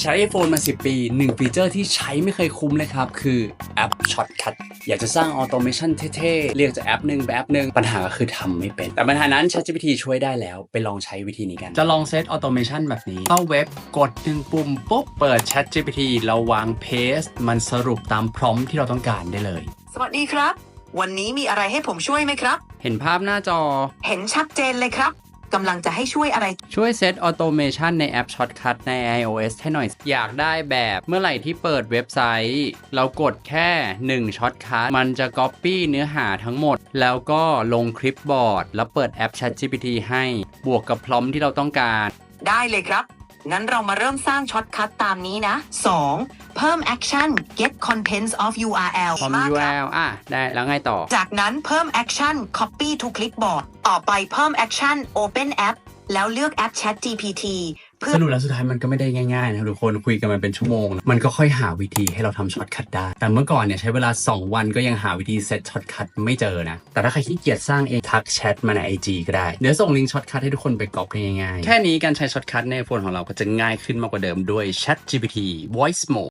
ใช้ iPhone มา 10 ปี 1 ฟีเจอร์ที่ใช้ไม่เคยคุ้มเลยครับ คือแอป Shortcut อยากจะสร้างออโตเมชันเท่ๆ เรียกจากแอปหนึ่งไปแอปหนึ่งปัญหาก็คือทำไม่เป็น แต่ปัญหานั้น ChatGPT ช่วยได้แล้ว ไปลองใช้วิธีนี้กัน จะลองเซตออโตเมชันแบบนี้ เข้าเว็บกดหนึ่งปุ่มปุ๊บ เปิด ChatGPT เราวาง paste มันสรุปตามพร้อมที่เราต้องการได้เลย สวัสดีครับ วันนี้มีอะไรให้ผมช่วยไหมครับ เห็นภาพหน้าจอ เห็นชัดเจนเลยครับ กำลังจะให้ช่วยอะไร ช่วยเซตออโตเมชันในแอป Shortcut ใน iOS ให้หน่อย อยากได้แบบเมื่อไหร่ที่เปิดเว็บไซต์ เรากดแค่1 Shortcut มันจะ Copy เนื้อหาทั้งหมด แล้วก็ลงคลิปบอร์ด แล้วเปิดแอป ChatGPT ให้บวกกับพร้อมที่เราต้องการ ได้เลยครับ งั้นเรามาเริ่มสร้างช็อตคัทตามนี้นะ 2. เพิ่ม action get contents of URL พร้อม มากครับ URL อะได้แล้วไงต่อ จากนั้นเพิ่ม action copy to clipboard ต่อไปเพิ่ม action open app แล้วเลือกแอป Chat GPT เพื่อสรุปแล้วสุดท้ายมันก็ไม่ได้ง่ายๆนะครับทุกคนคุยกันมาเป็นชั่วโมง มันก็ค่อยหาวิธีให้เราทำช็อตคัทได้ แต่เมื่อก่อนเนี่ยใช้เวลา 2 วันก็ยังหาวิธีเซตช็อตคัทไม่เจอนะ แต่ถ้าใครขี้เกียจสร้างเองทักแชทมาใน IG ก็ได้ เดี๋ยวส่งลิงก์ช็อตคัทให้ทุกคนไปกรอกได้ง่ายๆ แค่นี้การใช้ช็อตคัทในโฟนของเราก็จะง่ายขึ้นมากกว่าเดิมด้วย Chat GPT Voice Mode